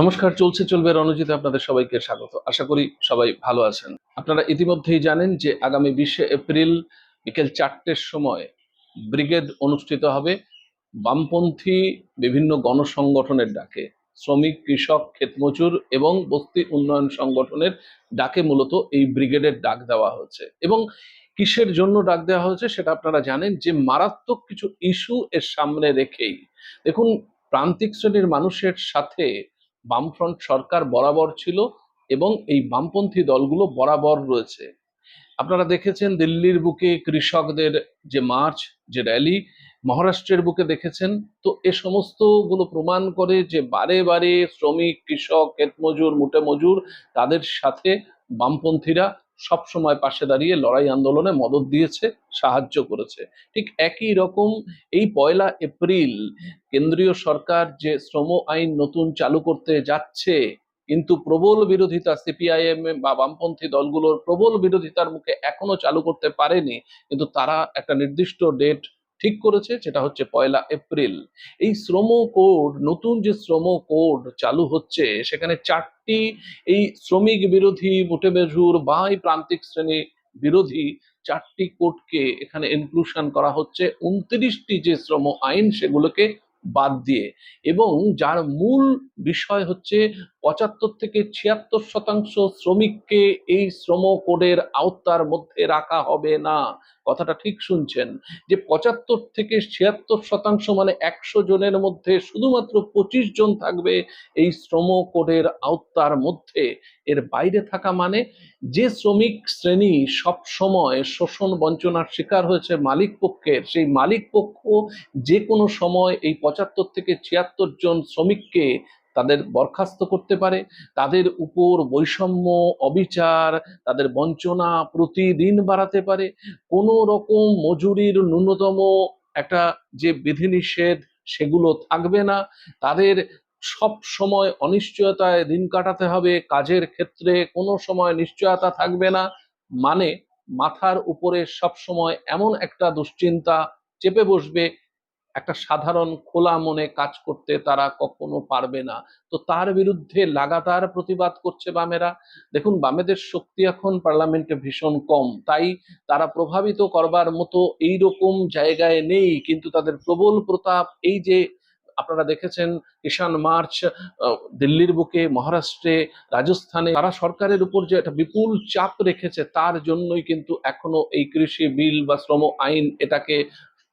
নমস্কার, চলছে চলবে রণজিতে আপনাদের সবাইকে স্বাগত। আশা করি সবাই ভালো আছেন। আপনারা ইতিমধ্যেই জানেন যে আগামী বিশে এপ্রিল বিকেল চারটের সময় ব্রিগেড অনুষ্ঠিত হবে বামপন্থী বিভিন্ন গণসংগঠনের ডাকে। শ্রমিক, কৃষক, ক্ষেতমজুর এবং বস্তি উন্নয়ন সংগঠনের ডাকে মূলত এই ব্রিগেডের ডাক দেওয়া হয়েছে। এবং কিসের জন্য ডাক দেওয়া হয়েছে সেটা আপনারা জানেন যে মারাত্মক কিছু ইস্যু এর সামনে রেখেই। দেখুন, প্রান্তিক শ্রেণির মানুষের সাথে বামফ্রন্ট সরকার বরাবর ছিল এবং এই বামপন্থী দলগুলো বরাবর রয়েছে। আপনারা দেখেছেন দিল্লির বুকে কৃষকদের যে মার্চ, যে র্যালি, মহারাষ্ট্রের বুকে দেখেছেন। তো এ সমস্তগুলো প্রমাণ করে যে বারে বারে শ্রমিক, কৃষক, ক্ষেতমজুর মুটে মজুর তাদের সাথে বামপন্থীরা সব সময় পাশে দাঁড়িয়ে লড়াই আন্দোলনে মদত দিয়েছে, সাহায্য করেছে। ঠিক একই রকম এই পয়লা এপ্রিল কেন্দ্রীয় সরকার যে শ্রম আইন নতুন চালু করতে যাচ্ছে, কিন্তু প্রবল বিরোধিতা সিপিআইএম বা বামপন্থী দলগুলোর প্রবল বিরোধিতার মুখে এখনও চালু করতে পারেনি, কিন্তু তারা একটা নির্দিষ্ট ডেট ঠিক করেছে, যেটা হচ্ছে পয়লা এপ্রিল। এই শ্রম কোড, নতুন যে শ্রম কোড চালু হচ্ছে, সেখানে চারটি এই শ্রমিক বিরোধী মোটে মেজুর বা এই প্রান্তিক শ্রেণি বিরোধী চারটি কোডকে এখানে ইনক্লুশন করা হচ্ছে। উনত্রিশটি যে শ্রম আইন, সেগুলোকে বাদ দিয়ে। এবং যার মূল বিষয় হচ্ছে পঁচাত্তর থেকে ছিয়াত্তর শতাংশ শ্রমিককে এই শ্রম কোডের আওতার মধ্যে রাখা হবে না। কথাটা ঠিক শুনছেন, যে পঁচাত্তর থেকে ছিয়াত্তর শতাংশ মানে একশো জনের মধ্যে শুধুমাত্র পঁচিশ জন থাকবে এই শ্রম কোডের আওতার মধ্যে। এর বাইরে থাকা মানে যে শ্রমিক শ্রেণি সব সময় শোষণ বঞ্চনার শিকার হয়েছে মালিক পক্ষের, সেই মালিক পক্ষ যে কোনো সময় এই পঁচাত্তর থেকে ছিয়াত্তর জন শ্রমিককে তাদের বরখাস্ত করতে পারে, তাদের উপর বৈষম্য, অবিচার, তাদের বঞ্চনা প্রতিদিন বাড়াতে পারে। কোনো রকম মজুরির ন্যূনতম একটা যে বিধিনিষেধ সেগুলো থাকবে না। তাদের সব সময় অনিশ্চয়তায় দিন কাটাতে হবে, কাজের ক্ষেত্রে কোনো সময় নিশ্চয়তা থাকবে না। মানে মাথার উপরে সব সময় এমন একটা দুশ্চিন্তা চেপে বসবে একটা সাধারণ খোলা মনে কাজ করতে তারা কখনো পারবে না। তো তার বিরুদ্ধে লাগাতার প্রতিবাদ করছে বামেরা। দেখুন, বামেদের শক্তি এখন পার্লামেন্টে ভীষণ কম। তাই তারা প্রভাবিত করবার মতো এই রকম জায়গায় নেই, কিন্তু তাদের প্রবল প্রতাপ এই যে আপনারা দেখেছেন কিষাণ মার্চ দিল্লির বুকে, মহারাষ্ট্রে, রাজস্থানে, তারা সরকারের উপর যে একটা বিপুল চাপ রেখেছে, তার জন্যই কিন্তু এখনও এই কৃষি বিল বা শ্রম আইন এটাকে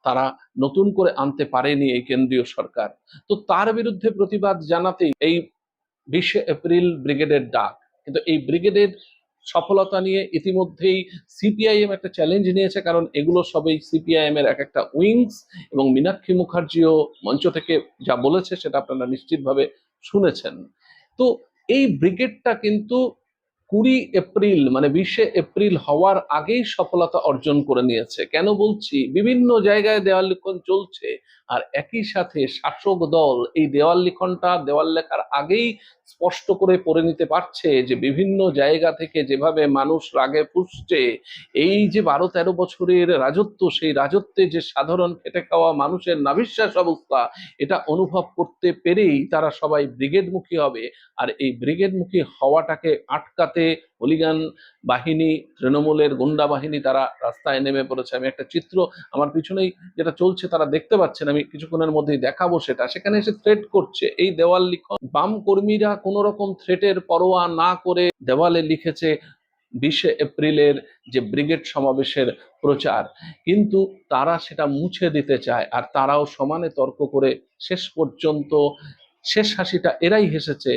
তারা নতুন করে আনতে পারেনি এই কেন্দ্রীয় সরকার। তো তার বিরুদ্ধে প্রতিবাদ জানাতেই এই বিশে এপ্রিল ব্রিগেডের ডাক। কিন্তু এই ব্রিগেডের সফলতা নিয়ে ইতিমধ্যেই সিপিআইএম একটা চ্যালেঞ্জ নিয়েছে, কারণ এগুলো সবই সিপিআইএম এর এক একটা উইংস এবং মীনাক্ষী মুখার্জিও মঞ্চ থেকে যা বলেছে সেটা আপনারা নিশ্চিতভাবে শুনেছেন। তো এই ব্রিগেডটা কিন্তু কুড়ি এপ্রিল মানে বিশে এপ্রিল হওয়ার আগেই সফলতা অর্জন করে নিয়েছে। কেন বলছি? বিভিন্ন জায়গায় দেওয়াল লিখন চলছে, আর একই সাথে শাসক দল এই দেওয়াল লিখনটা, দেওয়াল লেখার আগেই স্পষ্ট করে পড়ে নিতে পারছে যে বিভিন্ন জায়গা থেকে যেভাবে মানুষ রাগে ফুসছে, এই যে বারো তেরো বছরের রাজত্ব, সেই রাজত্বে যে সাধারণ খেটে খাওয়া মানুষের নাবিশ্বাস অবস্থা, এটা অনুভব করতে পেরেই তারা সবাই ব্রিগেডমুখী হবে। আর এই ব্রিগেডমুখী হওয়াটাকে আটকাতে হলিগান বাহিনী, তৃণমূলের গুন্ডা বাহিনী তারা রাস্তায় নেমে পড়েছে। আমি একটা চিত্র আমার পিছনেই যেটা চলছে তারা দেখতে পাচ্ছেন। আমি কিছুক্ষণের মধ্যেই দেখাবো সেটা। সেখানে এসে থ্রেট করছে এই দেওয়াল লিখন। বাম কর্মীরা কোনো রকম থ্রেটের পরোয়া না করে দেওয়ালে লিখেছে বিশে এপ্রিলের যে ব্রিগেড সমাবেশের প্রচার। কিন্তু তারা সেটা মুছে দিতে চায়। আর তারাও সমানে তর্ক করে শেষ পর্যন্ত শেষ হাসিটা এরাই হেসেছে,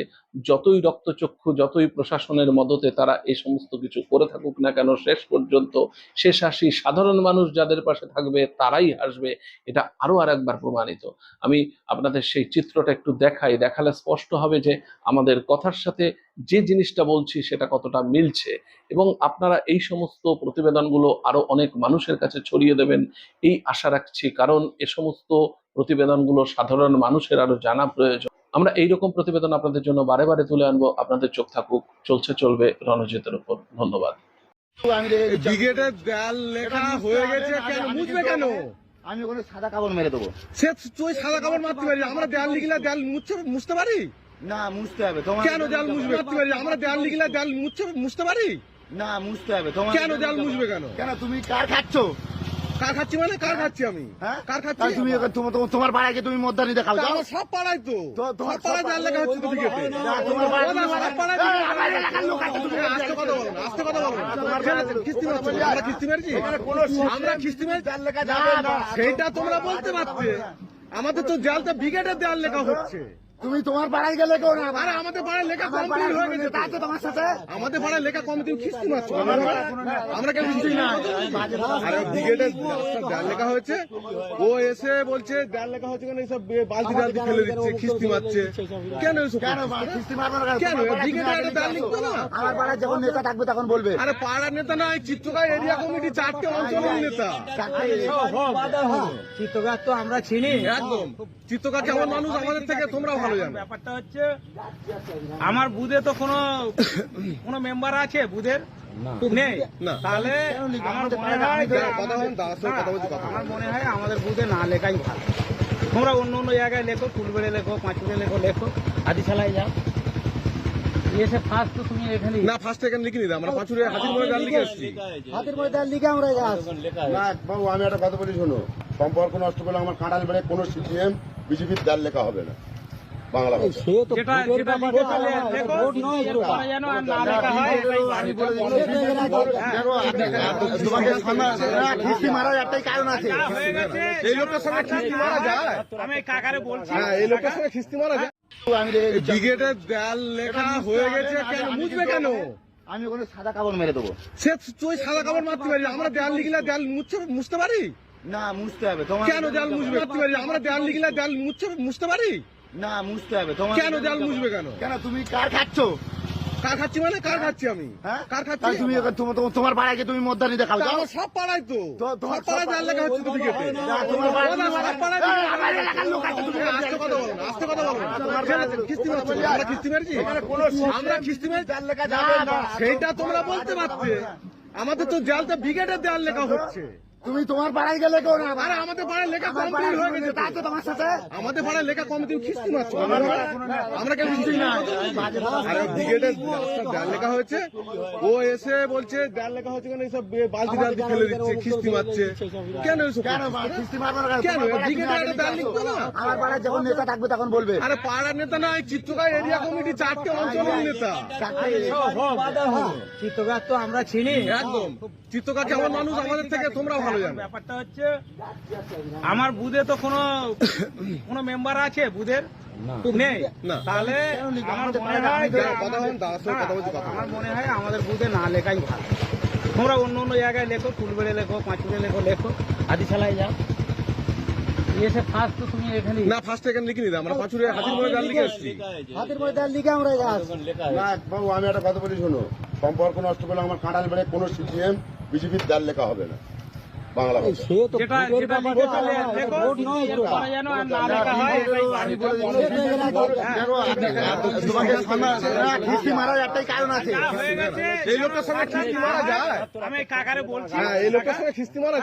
যতই রক্তচক্ষু, যতই প্রশাসনের মদতে তারা এই সমস্ত কিছু করে থাকুক না কেন, শেষ পর্যন্ত শেষ হাসি, সাধারণ মানুষ যাদের পাশে থাকবে তারাই হাসবে, এটা আরও আর একবার প্রমাণিত। আমি আপনাদের সেই চিত্রটা একটু দেখাই, দেখালে স্পষ্ট হবে যে আমাদের কথার সাথে যে জিনিসটা বলছি সেটা কতটা মিলছে এবং আপনারা এই সমস্ত প্রতিবেদনগুলো আরও অনেক মানুষের কাছে ছড়িয়ে দেবেন, এই আশা রাখছি। কারণ এ সমস্ত প্রতিবেদনগুলো সাধারণ মানুষের আরও জানা প্রয়োজন। আমরা এইরকম প্রতিবেদন আপনাদের জন্য বারে বারে তুলে আনব। আপনাদের চোখ থাকুক চলছে চলবে রণজিতের উপর। ধন্যবাদ। আমি ব্রিগেডের দেয়াল লেখা হয়ে গেছে কেন? মুছবে কেন? আমি ওখানে সাদা কাপড় মেরে দেবো। সে তুই সাদা কাপড় মারতে পারি আমরা দেয়াল লিখলে দেয়াল মুছতে মুছতে পারি? না মুছতে হবে তোমার কেন দেয়াল মুছবে? করতে পারি আমরা দেয়াল লিখলে দেয়াল মুছতে মুছতে পারি? না মুছতে হবে তোমার কেন দেয়াল মুছবে কেন? কেন তুমি কার খাচ্ছ? কার খাচ্ছি মানে? কার খাচ্ছি আমি? হ্যাঁ? কার খাচ্ছি? তুমি তোমার- পাড়ায় তুমি মদ্দানি দেখাও আমার সব পাড়ায় তো। তোমার পাড়ায় দেয়াল লেখা হচ্ছে তো টিকিটে না, তোমার পাড়ায়- আমার এলাকার লোক আছে, তুমি আস্তে কথা বলো না, আস্তে কথা বলো। না। তোমার ঠিক আছে, মারছো, আমরা খিস্তি মারছি? আমরা খিস্তি মারছি? লেখা যাবে না। সেইটা তোমরা বলতে পারতে। আমাদের তো দেয়ালটা ব্রিগেডের দেয়াল লেখা হচ্ছে। তুমি তোমার পাড়ায় গেলে কেউ না? আরে আমাদের পাড়ায় লেখা কমপ্লিট হয়ে গেছে আছে তো। তোমার সাথে? আমাদের পাড়ায় লেখা কম তুমি খিস্তি মারছো আমার পাড়ায় কোনো নেতা আমরা কেন খিস্তি না। আরে ব্রিগেডের দেয়াল লেখা হয়েছে। ও এসে বলছে দেয়াল লেখা হচ্ছে কেন? এইসব বালতি টালতি ফেলে দিচ্ছে খিস্তি মারছে। কেন এসব কেন খিস্তি মারবো না? কেন? তোমার পাড়ায় ব্রিগেডে তুমি একটা আগে লিখতো না? আমার পাড়ায় যখন নেতা থাকবে তখন বলবে। আরে পাড়ার নেতা না এই চিত্রকায় এরিয়া কমিটি চারটে অঞ্চলের নেতা। চিত্তগাছ তো আমরা চিনি। একদম। চিত্রকার কেমন মানুষ আমাদের থেকে তোমরা ভালো জানো। ব্যাপারটা হচ্ছে আমার বুধে তো কোনো কোনো মেম্বার আছে বুধের? নেই। তাহলে আমার মনে হয় যে দাঁড়া, কথা বল, দাঁড়া, সব কথা বলছি, কথা বল। আমার মনে হয় আমাদের বুধে না লেখাই ভালো। তোমরা অন্য অন্য জায়গায় লেখো ফুলবেড়ে লেখো পাঁচুড়ে লেখো লেখো আদি যাও। এসে ফার্স্ট তো তুমি এখানে না ফার্স্ট এখানে লিখিনি আমরা হাতির লিখে এসেছি। হাতের মধ্যে লিখে আমরা না বাবু আমি একটা কথা বলি শোনো। সম্পর্ক নষ্ট করলে আমার কাঁটাল বেড়ে কোনো সিপিএম বিজেপির দাল লেখা হবে না। বাংলা ভাষা। হয়। আমি বলে দিচ্ছি, দেখো, তোমাকে সামনে- না, খিস্তি মারার একটাই কারণ আছে? যা হয়ে গেছে। এই লোকের সঙ্গে খিস্তি মারা যায়। আমি কাকারে বলছি। হ্যাঁ এই লোকের সঙ্গে খিস্তি মারা যায়। আমি রেখে দিচ্ছি। ব্রিগেডের দেয়াল লেখা হয়ে গেছে কেন? মুছবে কেন? আমি ওখানে সাদা কাপড় মেরে দেবো। সে তুই সাদা কাপড় মারতে পারি আমরা দেয়াল লিখলে দেয়াল মুছতে মুছতে পারি? না মুছতে হবে। কেন দেয়াল মুছবে? মারতে পারি? আমরা দেয়াল লিখলে দেয়াল মুছতে পারি? না মুছতে হবে। তোমার কেন দেয়াল মুছবে কেন? কেন তুমি কার খাচ্ছ? কার খাচ্ছি মানে কার খাচ্ছি আমি? হ্যাঁ? কার খাচ্ছি তুমি তোমার- পাড়ায় তুমি মদ্দানি দেখাও যাও। সব পাড়ায় তো। তোমার পাড়ায় দেয়াল লেখা হচ্ছে তো টিকিটে তোমার পাড়ায়- সব পাড়ায় আমার এলাকার লোক আছে, তুমি আস্তে কথা বলো আস্তে কথা বলো তোমার আছে, মারছো, আমরা খিস্তি মারছি? আমরা খিস্তি মারছি? দেয়াল লেখা যাবে না। সেইটা তোমরা বলতে পারতে। আমাদের তো জালটা ব্রিগেডের দেয়াল লেখা হচ্ছে। তুমি তোমার পাড়ায় গেলে কেউ না আরে আমাদের পাড়ায় লেখা আমার কমপ্লিট হয়ে গেছে নেতা আছে তোমার সাথে। আমাদের পাড়ায় লেখা কম তুমি খিস্তি মারছো। আমার কেন খিস্তি না আরে ব্রিগেডের দেয়াল লেখা হয়েছে। ও এসে বলছে দেয়াল লেখা হচ্ছে কেন? এইসব বালতি টালতি ফেলে দিচ্ছে খিস্তি মারছে। কেন এসব কেন? খিস্তি মারবো না? কেন? তোমার পাড়ায় ব্রিগেডে একটা দেয়াল লিখতো না? আমার পাড়ায় যখন নেতা থাকবে তখন বলবে। আরে পাড়ার নেতা না চিত্রকায় এরিয়া কমিটি চারটে অঞ্চলের নেতা। চিত্তগাছ তো আমরা চিনি। একদম। চিত্রকার যেমন মানুষ? আমাদের থেকে তোমরা ভালো জানো। ব্যাপারটা হচ্ছে আমার বুধে তো কোনো কোনো মেম্বার আছে বুধের? নেই। তাহলে আমার মনে হয়। আমার মনে হয় আমাদের বুধে না লেখাই ভালো। তোমরা অন্য অন্য জায়গায় লেখো ফুলবেড়ে লেখো পাঁচুড়ে লেখো লেখো যাও। এসে ফার্স্ট তো তুমি এখানে না ফার্স্ট এখানে লিখিনি আমরা পাঁচুরে হাতির লিখে এসেছি। হাতের মধ্যে লিখে আমরা না বাবু আমি একটা কথা বলি শোনো। সম্পর্ক নষ্ট করলে আমার কাঁটাল বেড়ে কোনো সিপিএম বিজেপির দাল লেখা হবে না। বাংলা হয় একটাই কারণ আছে যা হয়ে গেছে এই লোকের সঙ্গে খিস্তি মারা যায় আমি কাকারে বলছি হ্যাঁ এই লোকের সঙ্গে খিস্তি মারা যায়